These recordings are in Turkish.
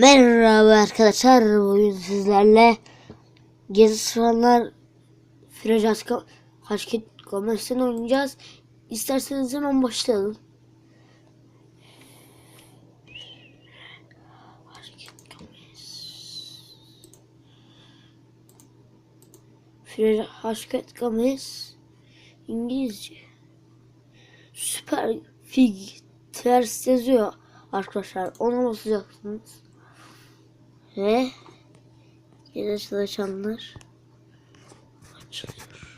Merhaba arkadaşlar. Bugün sizlerle Gezi Sıranlar Frejaz Haşket Gomez'den oynayacağız. İsterseniz hemen başlayalım. Haşket Gomez İngilizce. Süper Fig ters yazıyor arkadaşlar. Ona basacaksınız. Ve yine çalışanlar açılıyor.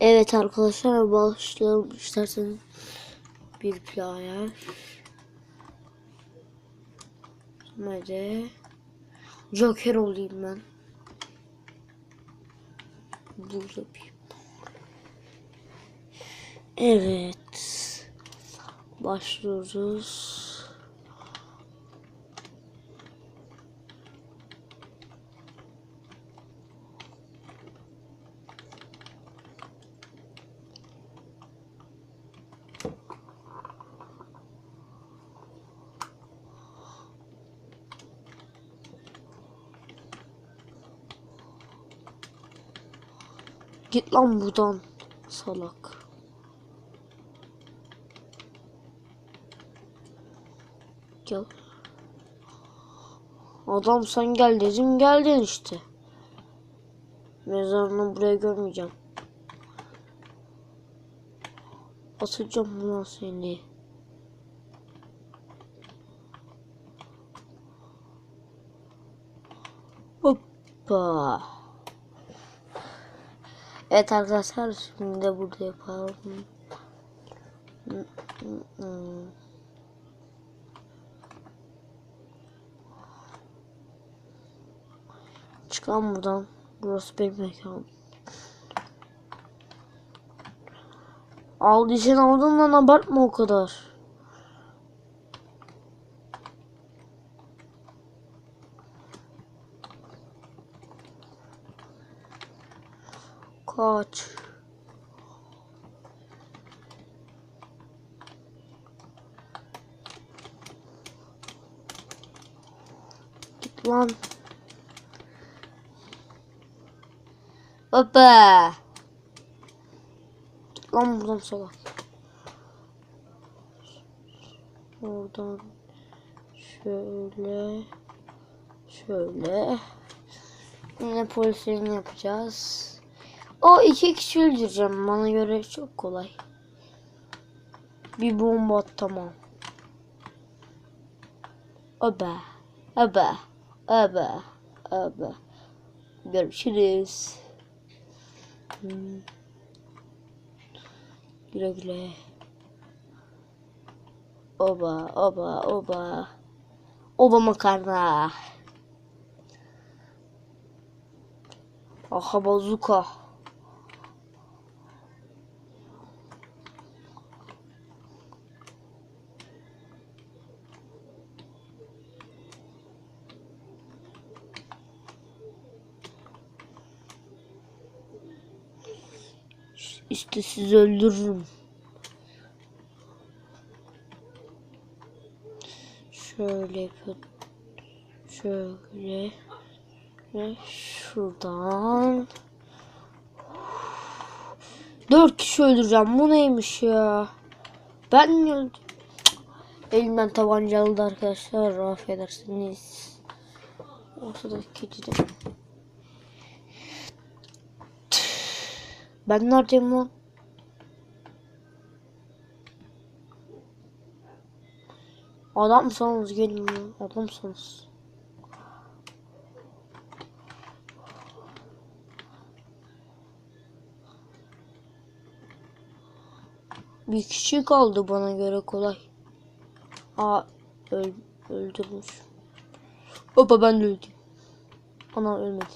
Evet arkadaşlar başlayalım isterseniz bir player. Hadi. Joker olayım ben. Buz yapayım. Evet. Başlıyoruz. Git lan buradan salak. Gel. Adam sen gel dedim geldin işte. Mezarını buraya görmeyeceğim. Atacağım lan seni. Hoppa. Evet arkadaşlar şimdi de burada yapalım. Çıkalım buradan. Burası benim mekanım. Aldıysan aldın lan abartma o kadar. Kaç. Git lan. Hoppa. Git lan buradan salak. Oradan şöyle şöyle yine polislerini yapacağız. O iki kişi öldüreceğim. Bana göre çok kolay. Bir bomba at tamam. Oba. Oba. Oba. Oba. Görüşürüz. Hmm. Güle güle. Oba. Oba. Oba. Oba makarna. Aha bazuka. İşte sizi öldürürüm. Şöyle. Şöyle. Ve şuradan. Dört kişi öldüreceğim. Bu neymiş ya? Ben mi? Elimden tabanca aldı arkadaşlar. Affedersiniz. Ortadaki kedi de. Ben neredeyim lan? Adamsanız gelin ya. Adamsanız. Bir kişi kaldı bana göre kolay. Aa öl öldürmüş. Hoppa ben de öldüm. Ana ölmedim.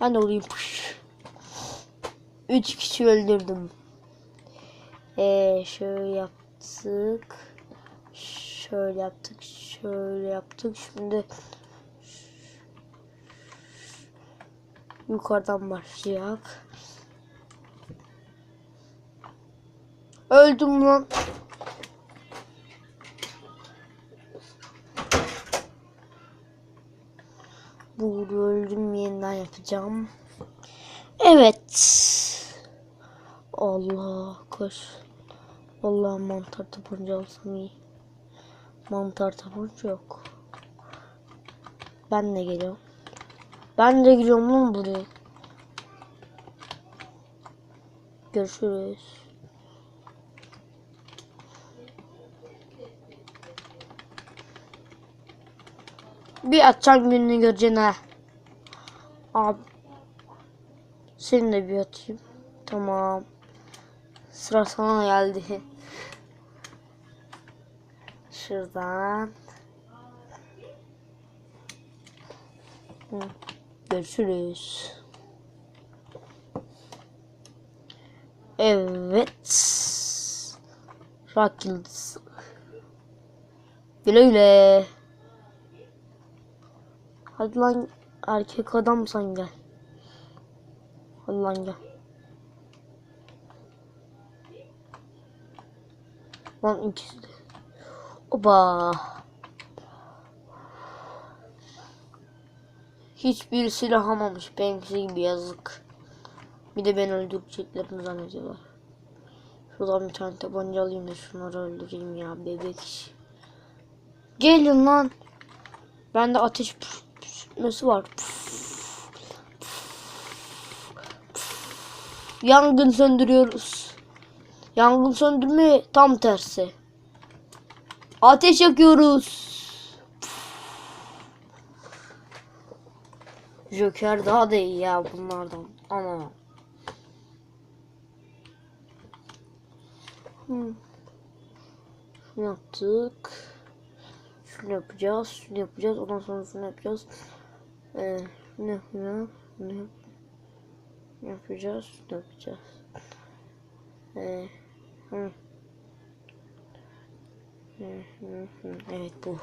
Ben de olayım. Üç kişi öldürdüm. Ee, şöyle yaptık. Şöyle yaptık. Şöyle yaptık. Şimdi Yukarıdan başlayacak. Öldüm lan. Burada öldüm yeniden yapacağım. Evet. Allah koş. Allah mantar tabanca alsam iyi. Mantar tabanca yok. Ben de geliyorum. Ben de giriyorum lan buraya. Görüşürüz. Bir atacağım gününü göreceksin ha. Abi. Seni de bir atayım. Tamam. Sıra sana geldi. Şuradan. Görüşürüz. Evet. Rak yıldızı. Güle güle. Hadi lan erkek adam sen gel. Hadi lan gel. Lan ikisi de. Oba. Hiçbir silah almamış. Benimkisi gibi yazık. Bir de beni öldüreceklerini zannediyorlar. Şuradan bir tane tabanca alayım da şunları öldüreyim ya bebek. Gelin lan. Bende ateş püskürtmesi var. Yangın söndürüyoruz. Yangın söndürme tam tersi. Ateş yakıyoruz. Joker daha da iyi ya bunlardan. Ana. Hmm. Şunu yaptık. Şunu yapacağız. Şunu yapacağız. Ondan sonra şunu yapacağız. Ee, ne yapacağız? Yap yapacağız? Şunu yapacağız. Ee, Evet bu.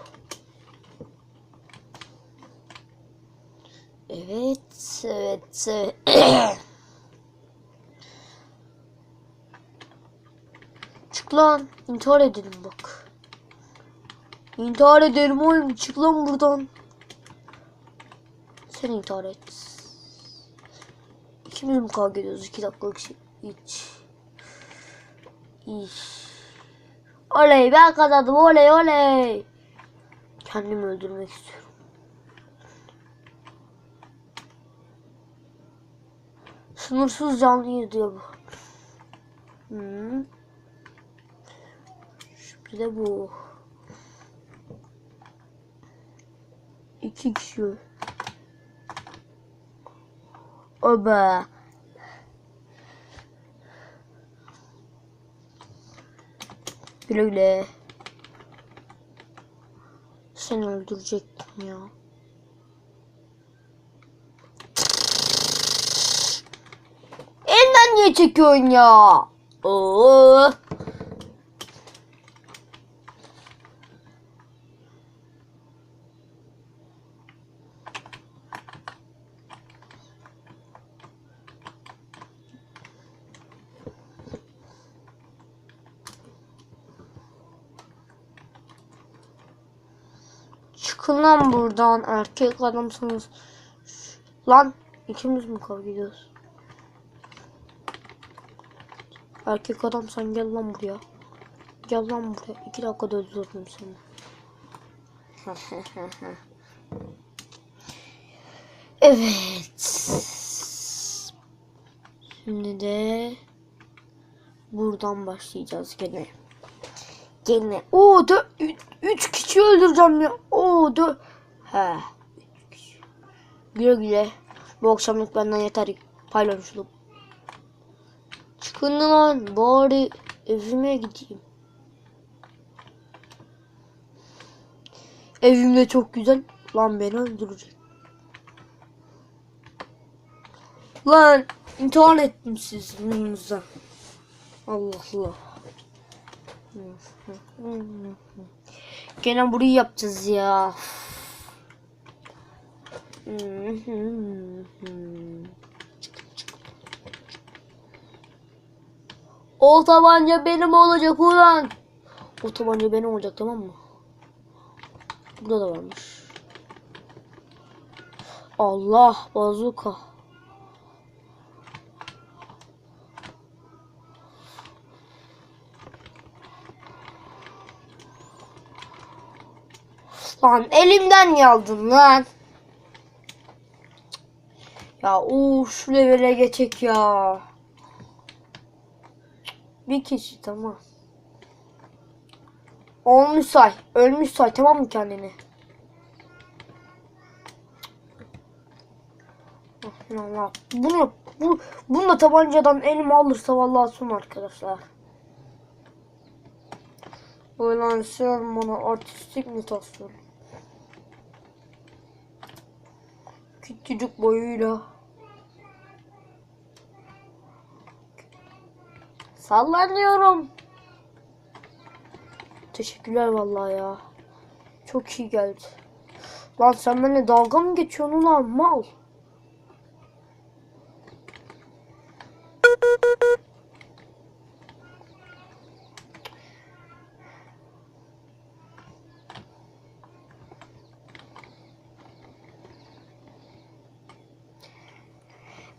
Evet, evet, evet. Çık lan, intihar edelim bak. İntihar edelim oğlum, çık lan buradan. Sen intihar et. İkimiz mi kavga ediyoruz? İki dakikalık şey. Hiç. İş. Oley ben kazandım, oley oley. Kendimi öldürmek istiyorum. Sınırsız canlı diyor bu. Hmm. Şimdi de bu. İki kişi. Oba. Güle güle. Seni öldürecektim ya. Elinden niye çekiyorsun ya? Oo. Çıkın lan buradan erkek adamsınız. Lan ikimiz mi kavga ediyoruz? Erkek adam sen gel lan buraya. Gel lan buraya. İki dakikada öldürürüm seni. evet. Şimdi de buradan başlayacağız gene. Gene. Oo ü- üç kişi öldüreceğim ya. Dö. He. Güle güle. Bu akşamlık benden yeter. Paylaşalım. Çıkın lan bari evime gideyim. Evimde çok güzel. Lan beni öldürecek. Lan intihar ettim yüzünüzden. Allah Allah. Gene burayı yapacağız ya. O tabanca benim olacak ulan. O tabanca benim olacak tamam mı? Burada da varmış. Allah bazuka. Lan elimden yaldın lan. Ya o şu levele geçek ya. Bir kişi tamam. Olmuş say. Ölmüş say tamam mı kendini? Ah, Allah. Bunu bu bunu da tabancadan elime alırsa vallahi son arkadaşlar. Oylansın bana artistik mutasyon. Küçücük boyuyla. Sallanıyorum. Teşekkürler vallahi ya. Çok iyi geldi. Lan sen benimle dalga mı geçiyorsun ulan mal?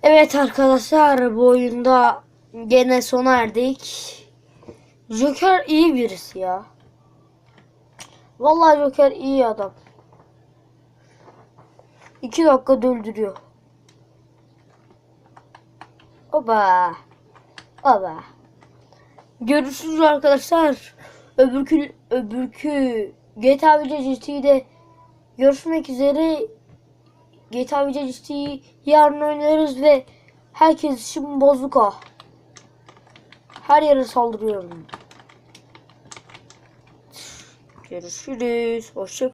Evet arkadaşlar bu oyunda gene sona erdik. Joker iyi birisi ya. Vallahi Joker iyi adam. İki dakika öldürüyor. Oba. Oba. Görüşürüz arkadaşlar. Öbürkü, öbürkü GTA Vice GT'de görüşmek üzere. GTA Vice GT'yi yarın oynarız ve herkes için bozuka. Her yere saldırıyorum. Görüşürüz. Hoşça